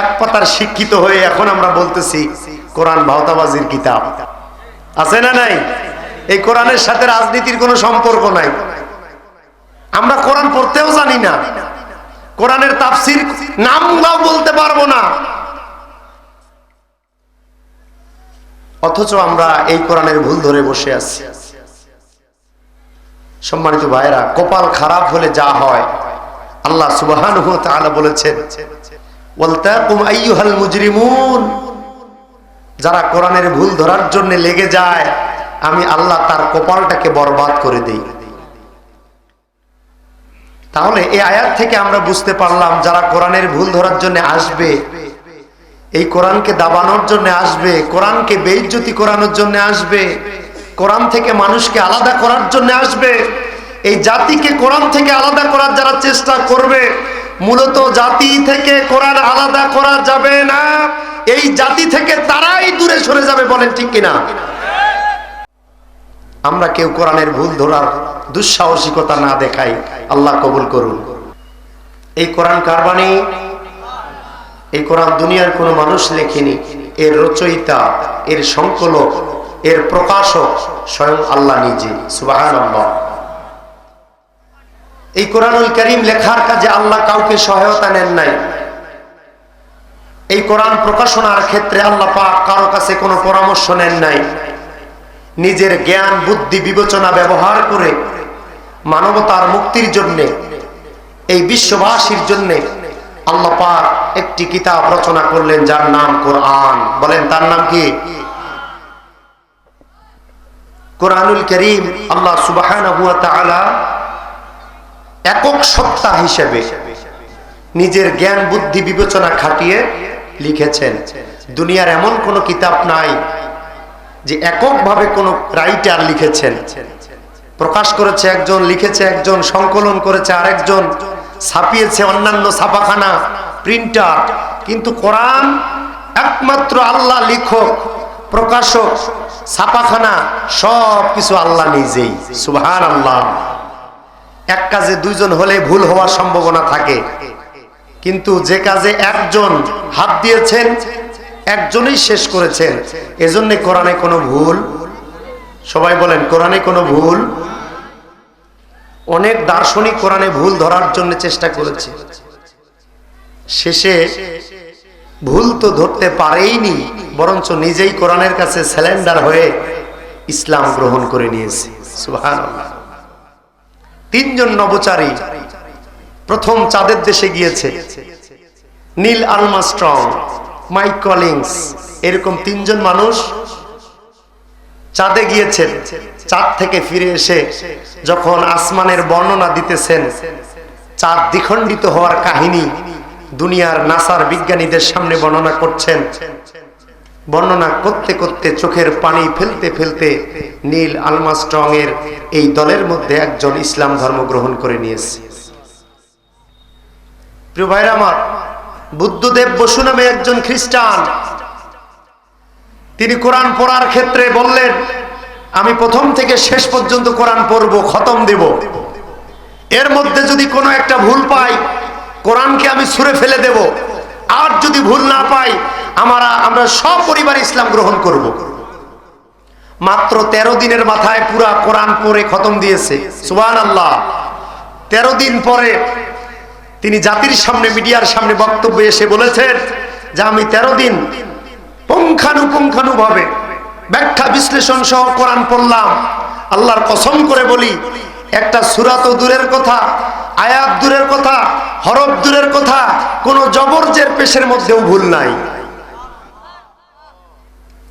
এক পাতার শিক্ষিত হয়ে এখন আমরা বলতেছি কোরআন ভাওতাবাজির কিতাব। আছে না নাই? এই কোরআনের সাথে রাজনীতির কোনো সম্পর্ক নাই। আমরা কোরআন পড়তেও জানি না। কোরআনের তাফসির নামগুলাও বলতে পারব না। অথচ আমরা এই কোরআনের ভুল ধরে বসে আছি। সম্মানিত ভাইরা কপাল খারাপ হলে যা হয়, আল্লাহ সুবহান বলেছেন যারা কোরআনের ভুল ধরার জন্য লেগে যায়, আমি আল্লাহ তার কপালটাকে বরবাদ করে দেই। তাহলে এই আয়াত থেকে আমরা বুঝতে পারলাম, যারা কোরআনের ভুল ধরার জন্য আসবে, এই কোরআনকে দাবানোর জন্য আসবে, কোরআনকে বেইজ্জতি করানোর জন্য আসবে, কোরআন থেকে মানুষকে আলাদা করার জন্য আসবে, এই জাতিকে কোরআন থেকে আলাদা করার যারা চেষ্টা করবে মূলত জাতি থেকে কোরআন আলাদা করা যাবে না। এই জাতি থেকে তারাই দূরে সরে যাবে বলেন ঠিক কিনা? আমরা কেউ কোরআনের ভুল ধরার দুঃসাহসিকতা না দেখাই। আল্লাহ কবুল করুন। এই কোরআন কারবানি এই কোরআন দুনিয়ার কোনো মানুষ লেখেনি। এর রচয়িতা, এর সংকলক, এর প্রকাশক স্বয়ং আল্লাহ নিজে। সুবাহান এই কোরআনুল করিম লেখার কাজে আল্লাহ কাউকে সহায়তা নেন নাই। এই কোরআন প্রকাশনার ক্ষেত্রে আল্লাহ পাক কারও কাছে কোনো পরামর্শ নেন নাই। নিজের জ্ঞান, বুদ্ধি, বিবেচনা ব্যবহার করে মানবতার মুক্তির জন্য, এই বিশ্ববাসীর জন্য আল্লাহ পাক একটি কিতাব রচনা করলেন যার নাম কোরআন। বলেন, তার নাম কি? কোরআনুল করিম আল্লাহ সুবাহ একক সত্তা হিসেবে নিজের জ্ঞান, বুদ্ধি, বিবেচনা খাটিয়ে লিখেছেন। দুনিয়ার এমন কোন কিতাব নাই যে এককভাবে কোন রাইটার লিখেছেন। প্রকাশ করেছে একজন, লিখেছে একজন, সংকলন করেছে আরেকজন, ছাপিয়েছে অন্যান্য ছাপাখানা, প্রিন্টার। কিন্তু কোরআন একমাত্র আল্লাহ লিখক, প্রকাশক, ছাপাখানা সব কিছু আল্লাহ নিজেই। সুভান আল্লাহ এক কাজে দুইজন হলে ভুল হওয়ার সম্ভাবনা থাকে। কিন্তু যে কাজে একজন হাত দিয়েছেন, একজনই শেষ করেছেন, এজন্য কোরআনে কোনো ভুল? সবাই বলেন, কোরআনে কোনো ভুল? অনেক দার্শনিক কোরআনে ভুল ধরার জন্য চেষ্টা করেছে। শেষে ভুল তো ধরতে পারেইনি, বরঞ্চ নিজেই কোরআনের কাছে স্যালেন্ডার হয়ে ইসলাম গ্রহণ করে নিয়েছে। সুহান তিনজন নবচারী প্রথম চাঁদের দেশে গিয়েছে। নীল আলমাস্ট্রং মাইক কলিংস, এরকম তিনজন মানুষ চাঁদে গিয়েছেন চাঁদ থেকে ফিরে এসে যখন আসমানের বর্ণনা দিতেছেন, চাঁদ দ্বিখণ্ডিত হওয়ার কাহিনী দুনিয়ার নাসার বিজ্ঞানীদের সামনে বর্ণনা করছেন। বর্ণনা করতে করতে চোখের পানি ফেলতে ফেলতে নীল আলমাস্ট্রং এর এই দলের মধ্যে একজন ইসলাম ধর্ম গ্রহণ করে নিয়েছে। প্রিয় ভাইরা আমার, বুদ্ধদেব বসু নামে একজন খ্রিস্টান, তিনি কোরআন পড়ার ক্ষেত্রে বললেন, আমি প্রথম থেকে শেষ পর্যন্ত কোরআন পড়ব, খতম দেব। এর মধ্যে যদি কোনো একটা ভুল পাই, কোরআনকে আমি ছুঁড়ে ফেলে দেব। আর যদি ভুল না পাই আমরা আমরা সব পরিবার ইসলাম গ্রহণ করব। মাত্র ১৩ দিনের মাথায় পুরা কোরআন পড়ে খতম দিয়েছে। সুবান আল্লাহ ১৩ দিন পরে তিনি জাতির সামনে, মিডিয়ার সামনে বক্তব্য এসে বলেছেন যে আমি ১৩ দিন পুঙ্খানুপুঙ্খানু ভাবে ব্যাখ্যা, বিশ্লেষণ সহ কোরআন পড়লাম। আল্লাহর কসম করে বলি, একটা সুরাত দূরের কথা, আয়াত দূরের কথা, হরফ দূরের কথা, কোন জবরজের পেশের মধ্যেও ভুল নাই।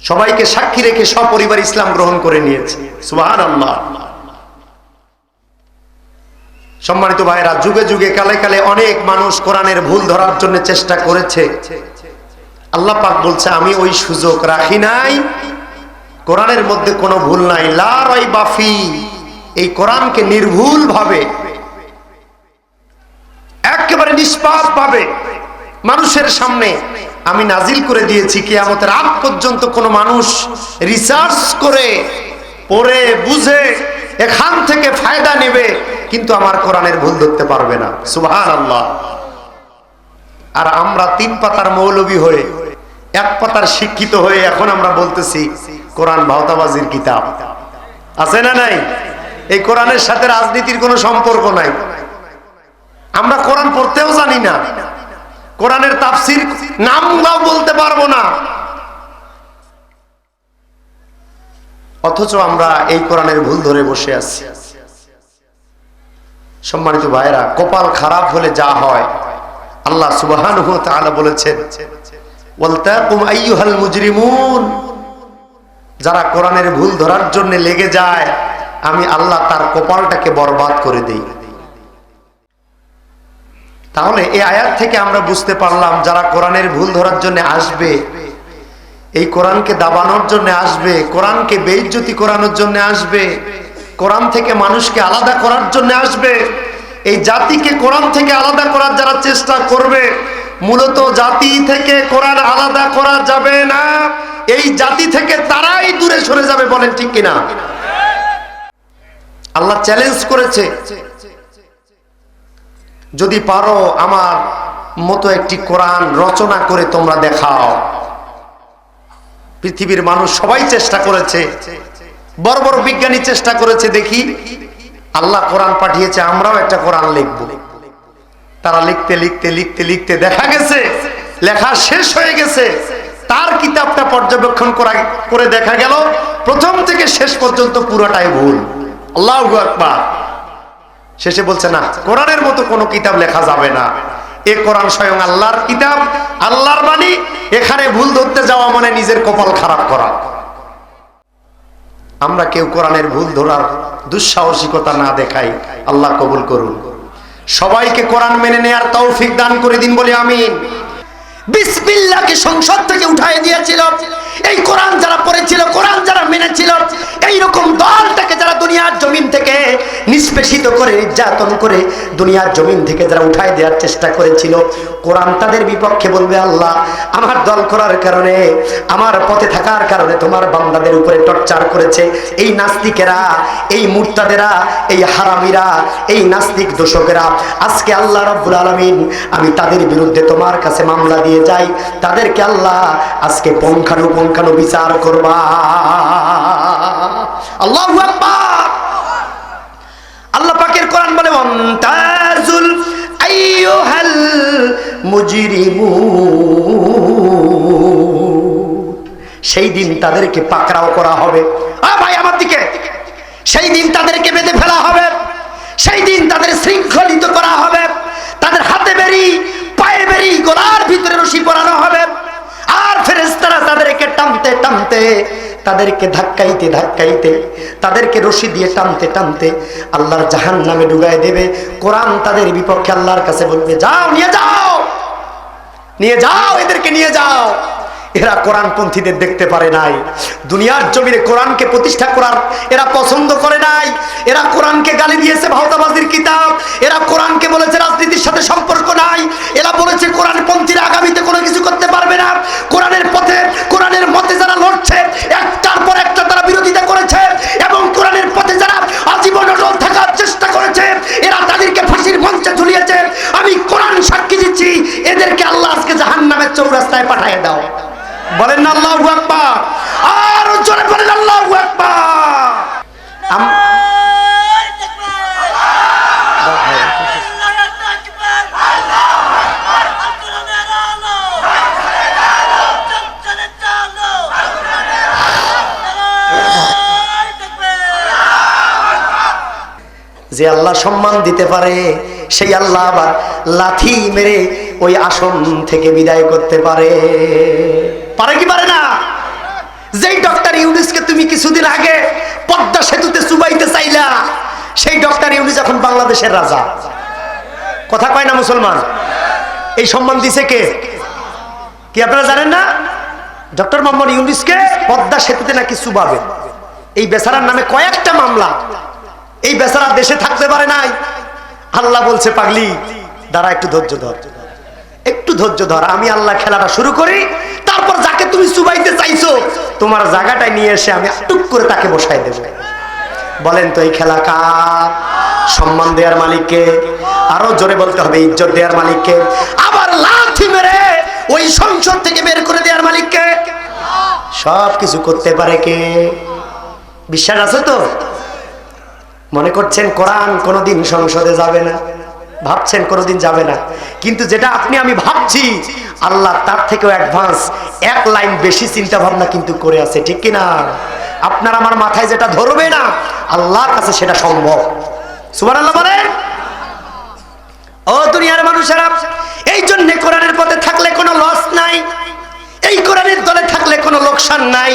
সবাইকে সাক্ষী রেখে সপরিবার ইসলাম গ্রহণ করে নিয়েছে। সুবাহান আল্লাহ সম্মানিত ভাইরা যুগে যুগে, কালে কালে অনেক মানুষ কোরআনের ভুল ধরার জন্য চেষ্টা করেছে। আল্লাহ পাক বলছে, আমি ওই সুযোগ রাখি নাই। কোরআনের মধ্যে কোনো ভুল নাই। লারাই বাফি এই কোরআনকে নির্ভুল ভাবে একেবারে নিষ্পাপ ভাবে মানুষের সামনে আমি নাজিল করে দিয়েছি কেয়ামতের আগ পর্যন্ত কোনো মানুষ রিসার্চ করে, পড়ে, বুঝে, এখান থেকে ফায়দা নেবে, কিন্তু আমার কোরআনের ভুল ধরতে পারবে না। সুবহান আল্লাহ আর আমরা তিন পাতার মৌলবী হয়ে, এক পাতার শিক্ষিত হয়ে এখন আমরা বলতেছি, কোরআন ভাওতাবাজির কিতাব। আছে না নাই? এই কোরআনের সাথে রাজনীতির কোনো সম্পর্ক নাই। আমরা কোরআন পড়তেও জানি না। কোরআনের তাফসির নামটাও বলতে পারব না। অথচ আমরা এই কোরআনের ভুল ধরে বসে আছি। সম্মানিত ভাইরা কপাল খারাপ হলে যা হয়, আল্লাহ সুবহান বলেছেন যারা কোরআনের ভুল ধরার জন্য লেগে যায়, আমি আল্লাহ তার কপালটাকে বরবাদ করে দেই। তাহলে এই আয়াত থেকে আমরা বুঝতে পারলাম যারা কোরআনের ভুল ধরার জন্য আসবে, এই কোরআনকে দাবানোর জন্য আসবে, কোরআনকে বেইজ্জতি করানোর জন্য আসবে, কোরআন থেকে মানুষকে আলাদা করার জন্য আসবে, এই জাতিকে কোরআন থেকে আলাদা করার যারা চেষ্টা করবে, মূলত জাতি থেকে কোরআন আলাদা করা যাবে না, এই জাতি থেকে তারাই দূরে সরে যাবে বলেন ঠিক কিনা? আল্লাহ চ্যালেঞ্জ করেছে। যদি পারো আমার মতো একটি কোরআন রচনা করে তোমরা দেখাও। পৃথিবীর মানুষ সবাই চেষ্টা করেছে। বড় বড় বিজ্ঞানী চেষ্টা করেছে, দেখি। আল্লাহ কোরআন পাঠিয়েছে, আমরাও একটা কোরআন লিখব। তারা লিখতে লিখতে লিখতে লিখতে দেখা গেছে, লেখা শেষ হয়ে গেছে। তার কিতাবটা পর্যবেক্ষণ করা, করে দেখা গেল, প্রথম থেকে শেষ পর্যন্ত পুরোটাই ভুল। আল্লাহ আকবার। শেষে বলছে, না, কোরআনের মতো কোনো কিতাব লেখা যাবে না। এ কোরআন স্বয়ং আল্লাহর কিতাব, আল্লাহর বাণী। এখানে ভুল ধরতে যাওয়া মানে নিজের কপাল খারাপ করা। আমরা কেউ কোরআনের ভুল ধরার দুঃসাহসিকতা না দেখাই, আল্লাহ কবুল করুন। সবাইকে কোরআন মেনে নেয়ার তৌফিক দান করে দিন বলে আমিন। বিসমিল্লাহকে সংসদ থেকে উঠাই দিয়েছিল এই কোরআন যারা পড়েছিল, কোরআন যারা মেনেছিল এই রকম দলটাকে যারা দুনিয়ার জমিন থেকে নিষ্পেষিত করে, নির্যাতন করে দুনিয়ার জমিন থেকে যারা দেওয়ার চেষ্টা করেছিল, কোরআন তাদের বিপক্ষে বলবে, আল্লাহ, আমার দল করার কারণে, আমার পথে থাকার কারণে তোমার বান্দাদের উপরে টর্চার করেছে। এই নাস্তিকেরা, এই মুরতাদেরা, এই হারামিরা, এই নাস্তিক দোষকেরা, আজকে আল্লাহ রব্বুল আলমিন, আমি তাদের বিরুদ্ধে তোমার কাছে মামলা দিয়ে যাই, তাদেরকে আল্লাহ আজকে পঙ্খানু পঙ্খানু বিচার করবা। আল্লাহ আল্লাহ পাকের কোরআন বলে সেই দিন তাদেরকে পাকড়াও করা হবে। ভাই, আমার দিকে। সেই দিন তাদেরকে বেঁধে ফেলা হবে। সেই দিন তাদের শৃঙ্খলিত করা হবে। তাদের হাতে বেরি তাদেরকে ধাক্কাইতে ধাক্কাইতে, তাদেরকে রশি দিয়ে টানতে টানতে আল্লাহর জাহান নামে ডুবাই দেবে। কোরআন তাদের বিপক্ষে আল্লাহর কাছে বলবে, যাও, নিয়ে যাও! নিয়ে যাও, এদেরকে নিয়ে যাও! এরা কোরআনপন্থীদের দেখতে পারে নাই। দুনিয়ার জমিনে কোরআনকে প্রতিষ্ঠা করার এরা পছন্দ করে নাই। এরা কোরআনকে গালি দিয়েছে ভাওতাবাজির কিতাব। এরা কোরআনকে বলেছে রাজনীতির সাথে সম্পর্ক নাই। এরা বলেছে কোরআনপন্থীরা আগামীতে কোনো কিছু করতে পারবে না। কোরআনের পথে, কোরআনের মতে যারা লড়ছে একটার যে আল্লাহ সম্মান দিতে পারে, সেই আল্লাহ আবার লাথি মেরে ওই আসন থেকে বিদায় করতে পারে। পারে কি পারে না? যেই ডক্টর ইউনিসকে তুমি কিছুদিন আগে পদ্মা সেতুতে চুবাইতে চাইলা, সেই ডক্টর ইউনিস এখন বাংলাদেশের রাজা। কথা কয় না মুসলমান? এই সম্মান দিছে কে? কি আপনারা জানেন না? ডক্টর মোহাম্মদ ইউনিসকে পদ্মা সেতুতে নাকি চুবাবে। এই বেচারার নামে কয়েকটা মামলা। এই বেচারা দেশে থাকতে পারে নাই। আল্লাহ বলছে, পাগলি, দাঁড়া, একটু ধৈর্য ধর। একটু ধৈর্য ধর, আমি আল্লাহ খেলাটা শুরু করি, তারপর যাকে তুমি চুবাইতে চাইছো, তোমার জায়গাটায় নিয়ে এসে আমি টুক করে তাকে বসাই দেব। বলেন তো, এই খেলা কার? সম্মান দেওয়ার মালিককে, আরও জোরে বলতে হবে, ইজ্জত দেওয়ার মালিককে। আবার লাথি মেরে ওই সংসদ থেকে বের করে দেওয়ার মালিককে। সব কিছু করতে পারে কে? বিশ্বাস আছে তো? মনে করছেন কোরআন কোনোদিন সংসদে যাবে না? ভাবছেন কোনোদিন যাবে না? কিন্তু যেটা আপনি, আমি ভাবছি, আল্লাহ তার থেকেও অ্যাডভান্স এক লাইন বেশি চিন্তা ভাবনা কিন্তু করে আছে, ঠিক কিনা? আপনার আমার মাথায় যেটা ধরবে না, আল্লাহর কাছে সেটা সম্ভব। সুমান আল্লাহ বলেন। ও দুনিয়ার মানুষেরা, এই জন্য কোরআনের পথে থাকলে কোনো লস নাই, এই কোরআনের দলে থাকলে কোনো লোকসান নাই।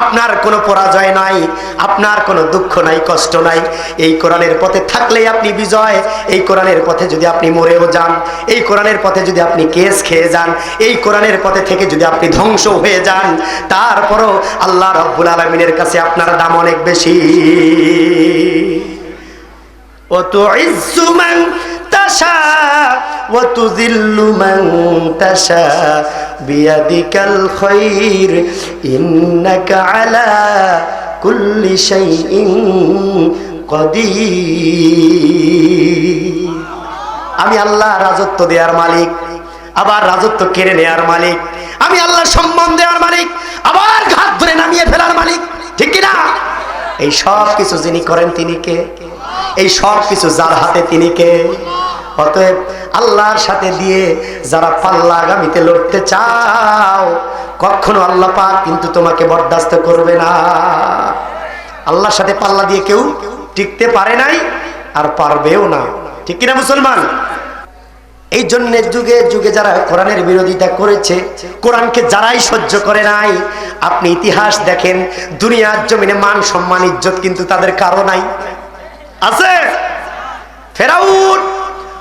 আপনার কোনো পরাজয় নাই, আপনার কোনো দুঃখ নাই, কষ্ট নাই। এই কোরআনের পথে থাকলেই আপনি বিজয়, এই কোরআনের পথে যদি আপনি মরেও যান, এই কোরআনের পথে যদি আপনি কেস খেয়ে যান, এই কোরআনের পথে থেকে যদি আপনি ধ্বংস হয়ে যান, তারপরও আল্লাহ রব্বুল আলমিনের কাছে আপনার দাম অনেক বেশি। ও তো تشاء وتذل من تشاء بيدك الخير إنك على كل شيء قدير আমি আল্লাহ রাজত্ব দেওয়ার মালিক আবার রাজত্ব কেড়ে নেওয়ার মালিক আমি আল্লাহ সম্মান দেওয়ার মালিক আবার ঘাত ধরে নামিয়ে ফেলার মালিক ঠিক কিনা এই সব কিছু যিনি করেন তিনি কে এই সব কিছু যার হাতে তিনি কে? অতএব আল্লাহর সাথে দিয়ে যারা পাল্লা আগামীতে লড়তে চাও, কখনো আল্লাহ পাক কিন্তু তোমাকে বরদাস্ত করবে না। আল্লাহর সাথে পাল্লা দিয়ে কেউ টিকতে পারে নাই আর পারবেও না। ঠিক কিনা মুসলমান? এই জন্য যুগে যুগে যারা কোরআনের বিরোধিতা করেছে, কোরআনকে যারাই সহ্য করে নাই, আপনি ইতিহাস দেখেন, দুনিয়ার জমিনে মান, সম্মান, ইজ্জত কিন্তু তাদের কারও নাই। আছে? ফেরাউন,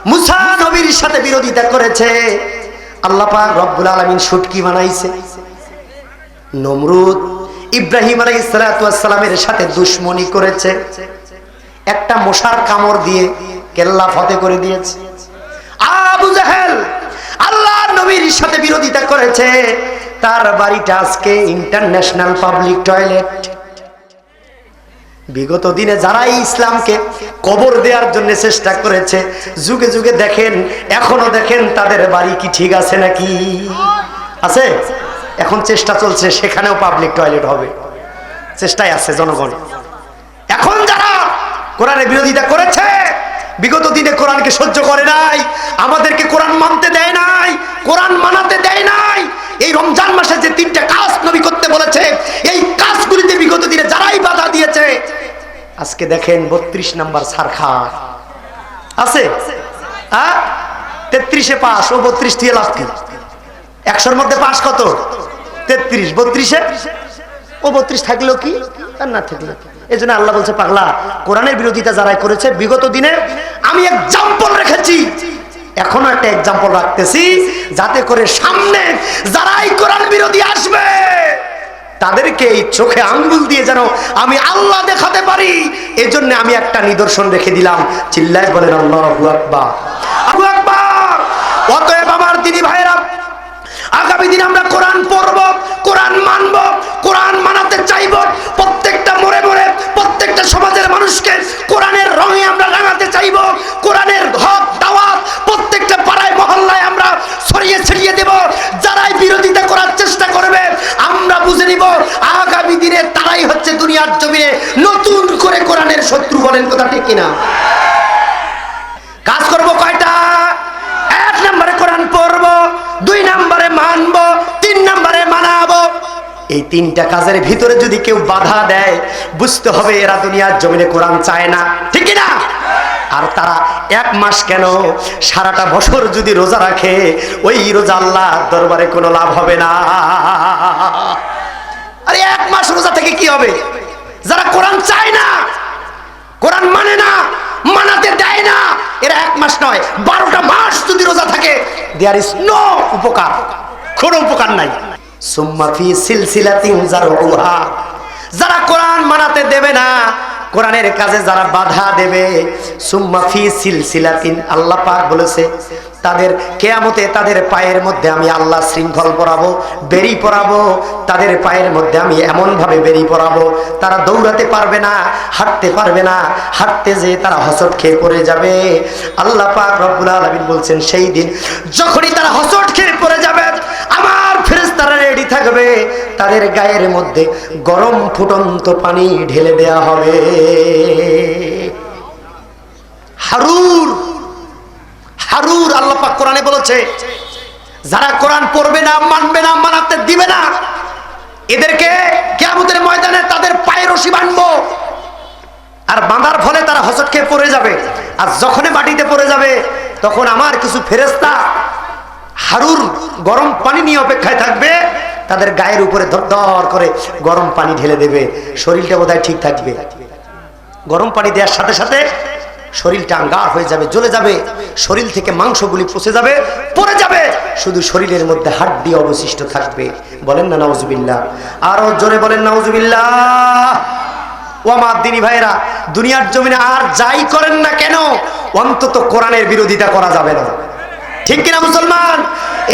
মুসা নবীর সাথে বিরোধিতা করেছে। আল্লাহ পাক রব্বুল আলামিন শুটকি বানাইছে। নমরুদ ইব্রাহিম আলাইহিসসালামের সাথে দুশ্মনী করেছে। একটা মশার কামড় দিয়ে কেল্লা ফতে করে দিয়েছে। আবু জাহেল আল্লাহ নবীর সাথে বিরোধিতা করেছে। তার বাড়িটা আজকে ইন্টারন্যাশনাল পাবলিক টয়লেট। বিগত দিনে যারাই ইসলামকে কবর দেওয়ার জন্য চেষ্টা করেছে, যুগে যুগে দেখেন, এখনও দেখেন তাদের বাড়ি কি ঠিক আছে নাকি? আছে? এখন চেষ্টা চলছে, সেখানেও পাবলিক টয়লেট হবে। চেষ্টায় আছে জনগণ। এখন যারা কোরআনের বিরোধিতা করেছে, বিগত দিনে কোরআনকে সহ্য করে নাই, আমাদেরকে কোরআন মানতে দেয় নাই, কোরআন মানাতে দেয় নাই, এই রমজান মাসে যে তিনটা কাজ নবী করতে বলেছে, এই কাজগুলিতে বিগত দিনে যারাই বাধা দিয়েছে আজকে দেখেন বত্রিশ নাম্বার সারখা আছে? তেত্রিশে পাস, ও বত্রিশ দিয়ে লাভ কি? একশোর মধ্যে পাস কত? তেত্রিশ। বত্রিশে? ও বত্রিশ থাকলেও কি? না থাকলেও কি? এই জন্য আল্লাহ বলছে, পাগলা, কোরআনের বিরোধিতা যারাই করেছে, বিগত দিনে আমি এক্সাম্পল রেখেছি। এখনও একটা এক্সাম্পল রাখতেছি, যাতে করে সামনে যারাই কোরআন বিরোধী আসবে তাদেরকে এই চোখে আঙ্গুল দিয়ে যেন আমি আল্লাহ দেখাতে পারি। এই জন্য আমি একটা নিদর্শন রেখে দিলাম। চিল্লায় বলেন, আল্লাহ অতএব আমার দিদি আগামী দিন আমরা কোরআন পড়ব, কোরআন মানব, কোরআন মানাতে চাইব। প্রত্যেকটা মোড়ে মোড়ে, প্রত্যেকটা সমাজের মানুষকে কোরআনের রঙে আমরা রাঙাতে চাইব। কোরআনের হক, দাওয়াত প্রত্যেকটা পাড়ায়, মহল্লায় আমরা ছড়িয়ে ছিড়িয়ে দেব। যারাই বিরোধিতা আমরা আগামী দিনে তারাই হচ্ছে দুনিয়ার জমিনে নতুন করে কোরআনের শত্রু বলেন কথা ঠিক কিনা? কাজ করব কয়টা? এক নম্বরে কোরআন পড়ব, দুই নম্বরে মানব, তিন নম্বরে মানাবো। এই তিনটা কাজের ভিতরে যদি কেউ বাধা দেয়, বুঝতে হবে এরা দুনিয়ার জমিনে কোরআন চায় না। ঠিক না আর তারা এক মাস কেন সারাটা বছর যদি রোজা রাখে, ওই রোজা আল্লাহ দরবারে কোনো লাভ হবে না। আরে এক মাস রোজা থেকে কি হবে? যারা কোরআন চায় না, কোরআন মানে না, মানাতে দেয় না, এরা এক মাস নয়, বারোটা মাস যদি রোজা থাকে দেয়ার ইস নো উপকার, কোনো উপকার নাই। সুম্মাফি সিলসিলাতিন জারউহা যারা কোরআন মানাতে দেবে না, কোরআনের কাজে যারা বাধা দেবে সুম্মাফি সিলসিলাতিন, আল্লাহ পাক বলেছে তাদের কেয়ামতে তাদের পায়ের মধ্যে আমি আল্লাহ শৃঙ্খল পরাবো, বেরি পরাবো। তাদের পায়ের মধ্যে আমি এমন ভাবে বেরি পরাবো, তারা দৌড়াতে পারবে না, হাঁটতে পারবে না। হাঁটতে যে তারা হসট খেয়ে পড়ে যাবে। আল্লাহ পাক রব্বুল আলামিন বলছেন, সেই দিন যখনই তারা হসট খেয়ে পড়ে যাবে, আমার ফেরেশতারা রেডি থাকবে। তাদের গায়ের মধ্যে গরম ফুটন্ত পানি ঢেলে দেয়া হবে। হারুর হারুর আল্লাহ পাক কোরআনে বলেছে, যারা কোরআন পড়বে না, মানবে না, মানাতে দিবে না, এদেরকে কেয়ামতের ময়দানে তাদের পায়ে রশি বাঁধবো। আর বাঁধার ফলে তারা হসট খেয়ে পড়ে যাবে। আর যখনই মাটিতে পড়ে যাবে, তখন আমার কিছু ফেরেস্তা হারুর গরম পানি নিয়ে অপেক্ষায় থাকবে। তাদের গায়ের উপরে ধর করে গরম পানি ঢেলে দেবে। শরীরটা বোধহয় ঠিক থাকবে। গরম পানি দেওয়ার সাথে সাথে শরীরটা আঙ্গার হয়ে যাবে, জ্বলে যাবে, শরীর থেকে মাংসগুলি পচে যাবে, পড়ে যাবে। শুধু শরীরের মধ্যে হাড্ডি অবশিষ্ট থাকবে। বলেন না, নাউজুবিল্লাহ। আরও জোরে বলেন, নাউজুবিল্লাহ। ও আমার দিনী ভাইরা দুনিয়ার জমিনে আর যাই করেন না কেন, অন্তত কোরআনের বিরোধিতা করা যাবে না। ঠিক কিনা মুসলমান?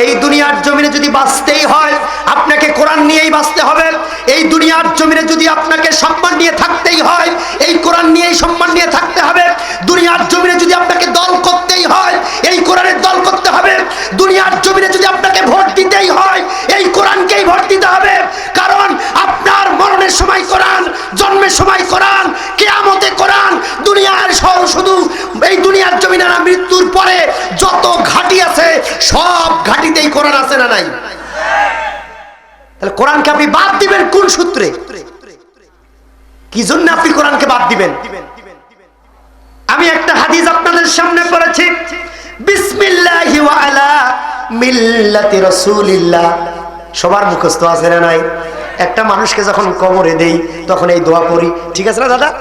এই দুনিয়ার জমিনে যদি বাঁচতেই হয়, আপনাকে কোরআন নিয়েই বাঁচতে হবে। এই দুনিয়ার জমিনে যদি আপনাকে সম্মান নিয়ে থাকতেই হয়, এই কোরআন নিয়েই সম্মান নিয়ে থাকতে হবে। দুনিয়ার জমিনে যদি আপনাকে দল করতেই হয়, এই কোরআনের দল করতে হবে। দুনিয়ার জমিনে যদি আপনাকে ভোট দিতেই হয়, এই কোরআনকেই ভোট দিতে হবে। কারণ আপনার মরণের সময় কোরআন, জন্মের সময় কোরআন, কেয়ামতে কোরআন, দুনিয়ার সব শুধু এই দুনিয়ার জমিনে না, মৃত্যুর পরে যত ঘাটি আছে, সব ঘাটিতেই কোরআন আছে না নাই? তাহলে কোরআনকে আপনি বাদ দিবেন কোন সূত্রে? কি জন্য আপনি কোরআনকে বাদ দিবেন? আমি একটা হাদিস আপনাদের সামনে পড়েছি। বিসমিল্লাহি ওয়া আলা মিল্লাতি রাসূলিল্লাহ। সবার মুখস্থ আছে না নাই? একটা মানুষকে যখন কবরে দেই, তখন এই দোয়া করি। ঠিক আছে না দাদা?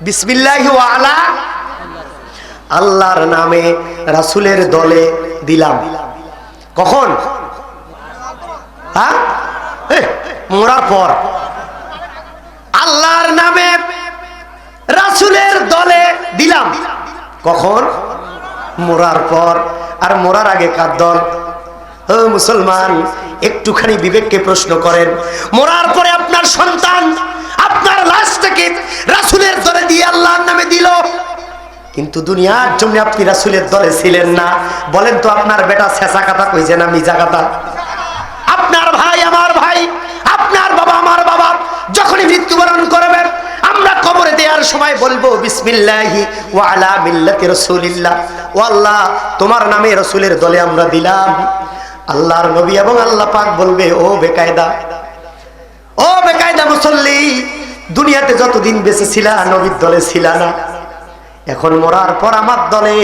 বিসমিল্লাহি আলা আল্লাহর নামে রাসূলের দলে দিলাম। কখন? হ্যাঁ? পর। আল্লাহর নামে রাসুলের দলে দিলাম। কখন? মোরার পর। আর মোরার আগে কার দল? মুসলমান একটুখানি বিবেককে প্রশ্ন করেন, মরার পরে আপনার সন্তান, আপনার লাশটাকে রাসুলের দলে দিয়ে আল্লাহর নামে দিল। কিন্তু দুনিয়ার জন্য আপনি রাসুলের দলে ছিলেন না। বলেন তো আপনার বেটা শেষা কাটা কইছে না মিজা কাটা? আপনার ভাই আমার ভাই, আপনার বাবা আমার বাবা, যখনই মৃত্যুবরণ করবেন, আমরা কবরে দেওয়ার সময় বলব, বিসমিল্লাহি ওয়া আলা মিল্লাতি রাসূলিল্লাহ। ও আল্লাহ, তোমার নামে রাসূলের দলে আমরা দিলাম। আল্লাহর নবী এবং আল্লাহ পাক বলবে, ও বেকায়দা ও বেকায়দা মুসল্লি, দুনিয়াতে যতদিন বেঁচে ছিলা, নবীর দলে ছিলা না। এখন মরার পর আমার দলে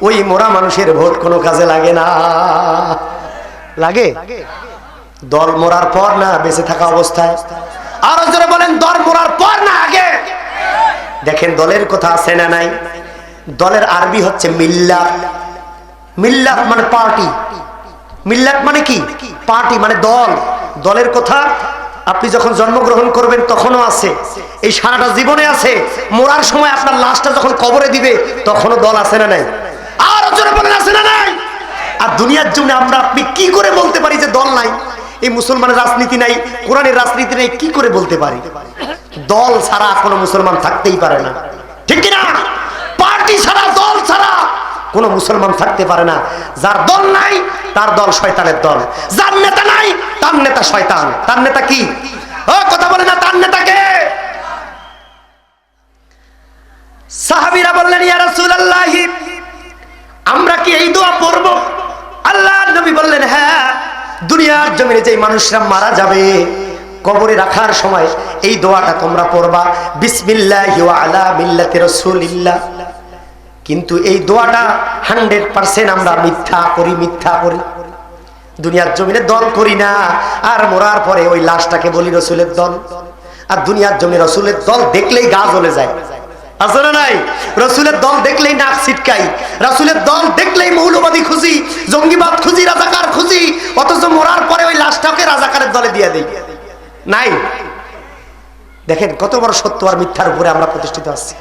ওই মরা মানুষের ভোট কোনো কাজে লাগে না। লাগে? দল মরার পর না, বেঁচে থাকা অবস্থায়। আরও জোরে বলেন, দল মরার পর না, আগে। দেখেন দলের কথা আছে না নাই? দলের আরবি হচ্ছে মিল্লা মিল্লা মানে পার্টি। মিল্লাত মানে কি? পার্টি মানে দল। দলের কথা আপনি যখন জন্মগ্রহণ করবেন তখনও আছে। এই সারাটা জীবনে আছে। মরার সময় আপনার লাশটা যখন কবরে দিবে, তখনও দল আছে না নাই? আর বলেন, আছে না নাই? আর দুনিয়ার জন্য আমরা আপনি কি করে বলতে পারি যে দল নাই? এই মুসলমানের রাজনীতি নাই, কোরআনের রাজনীতি নাই, কি করে বলতে পারি? দল ছাড়া কোনো মুসলমান থাকতেই পারে না। ঠিক কিনা? পার্টি ছাড়া, দল ছাড়া কোনো মুসলমান থাকতে পারে না। যার দল নাই, তার দল শয়তানের দল। যার নেতা নাই, তার নেতা শয়তান। তার নেতা কি? ও, কথা বলে না, তার নেতাকে সাহাবীরা বললেন আমরা কি এই দোয়া পড়ব? আল্লাহর নবী বললেন হ্যাঁ দুনিয়ার জমিনে যেই মানুষরা মারা যাবে, কবরে রাখার সময় এই দোয়াটা তোমরা পড়বা। বিসমিল্লাহি আলা মিল্লাতি রাসূলিল্লাহ। কিন্তু এই দোয়াটা হান্ড্রেড পার্সেন্ট আমরা মিথ্যা করি মিথ্যা করি। দুনিয়ার জমিনে দল করি না, আর মরার পরে ওই লাশটাকে বলি রসুলের দল। আর দুনিয়ার জমি রসুলের দল দেখলেই গা জ্বলে যায়। রসুলের দল দেখলেই মৌলবাদী রাজাকার অথচ মরার পরে ওই লাশটাকে দলে নাই? দেখেন, কত বড় সত্য আর মিথ্যার উপরে আমরা প্রতিষ্ঠিত আছি।